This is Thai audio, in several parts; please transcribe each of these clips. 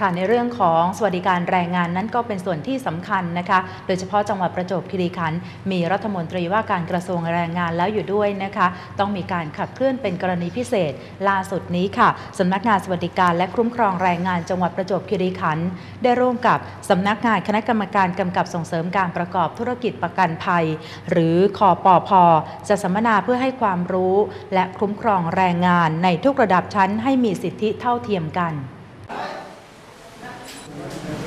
ค่ะในเรื่องของสวัสดิการแรงงานนั้นก็เป็นส่วนที่สำคัญนะคะ โดยเฉพาะจังหวัดประจวบคีรีขันธ์มีรัฐมนตรีว่าการกระทรวงแรงงานแล้วอยู่ด้วยนะคะ ต้องมีการขับเคลื่อนเป็นกรณีพิเศษ ล่าสุดนี้ค่ะสำนักงานสวัสดิการและคุ้มครองแรงงานจังหวัดประจวบคีรีขันธ์ได้ร่วมกับสำนักงานคณะกรรมการกำกับส่งเสริมการประกอบธุรกิจประกันภัย หรือคอปอพจะสัมมนาเพื่อให้ความรู้ และคุ้มครองแรงงานในทุกระดับชั้นให้มีสิทธิเท่าเทียมกัน Amen.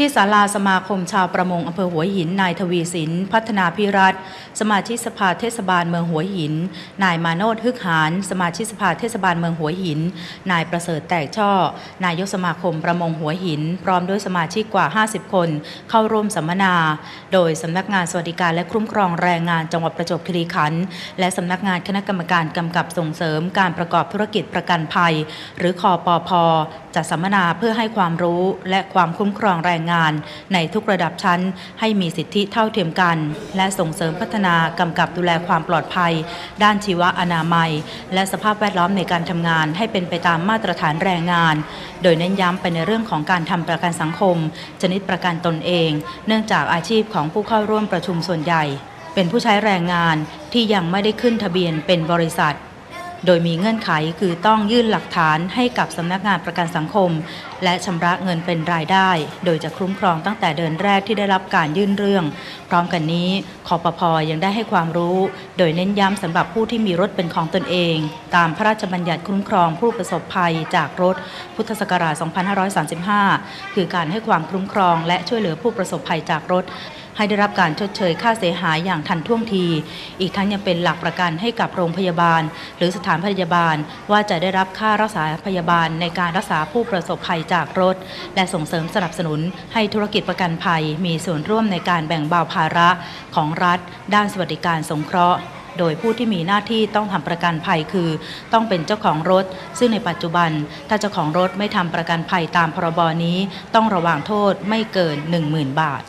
ที่ศาลาสมาคมชาวประมงอำเภอหัวหิน นายทวีสิน พัฒนาพิรัตสมาชิกสภาเทศบาลเมืองหัวหิน นายมาโนดฮึกหาน สมาชิกสภาเทศบาลเมืองหัวหิน นายประเสริฐแตกช่อ นายกสมาคมประมงหัวหิน พร้อมด้วยสมาชิกกว่า 50 คน เข้าร่วมสัมมนา โดยสำนักงานสวัสดิการและคุ้มครองแรงงานจังหวัดประจวบคีรีขันธ์และสำนักงานคณะกรรมการกำกับส่งเสริมการประกอบธุรกิจประกันภัย หรือคอปอพจัดสัมมนาเพื่อให้ความรู้และความคุ้มครองแรงงาน ในทุกระดับชั้น ให้มีสิทธิเท่าเทียมกัน และส่งเสริมพัฒนากำกับดูแลความปลอดภัย ด้านชีวอนามัย และสภาพแวดล้อมในการทำงาน ให้เป็นไปตามมาตรฐานแรงงาน โดยเน้นย้ำไปในเรื่องของการทำประกันสังคม ชนิดประกันตนเอง เนื่องจากอาชีพของผู้เข้าร่วมประชุมส่วนใหญ่ เป็นผู้ใช้แรงงานที่ยังไม่ได้ขึ้นทะเบียนเป็นบริษัท โดยมีเงื่อนไขคือต้องยื่นหลักฐานให้กับสำนักงานประกันสังคม และชำระเงินเป็นรายได้ โดยจะคุ้มครองตั้งแต่เดือนแรกที่ได้รับการยื่นเรื่อง พร้อมกันนี้คอปพยังได้ให้ความรู้ โดยเน้นย้ำสำหรับผู้ที่มีรถเป็นของตนเอง ตามพระราชบัญญัติคุ้มครองผู้ประสบภัยจากรถพุทธศักราช 2535 คือการให้ความคุ้มครองและช่วยเหลือผู้ประสบภัยจากรถ ให้ได้รับการชดเชยค่าเสียหายอย่างทันท่วงที อีกทั้งยังเป็นหลักประกันให้กับโรงพยาบาล หรือสถานพยาบาล ว่าจะได้รับค่ารักษาพยาบาลในการรักษาผู้ประสบภัยจากรถ และส่งเสริมสนับสนุน ให้ธุรกิจประกันภัย มีส่วนร่วมในการแบ่งเบาภาระของรัฐ ด้านสวัสดิการสงเคราะห์โดยผู้ที่มีหน้าที่ต้องทำประกันภัยคือ ต้องเป็นเจ้าของรถ ซึ่งในปัจจุบัน ถ้าเจ้าของรถไม่ทำประกันภัยตามพรบนี้ ต้องระวางโทษไม่เกิน 10,000 บาท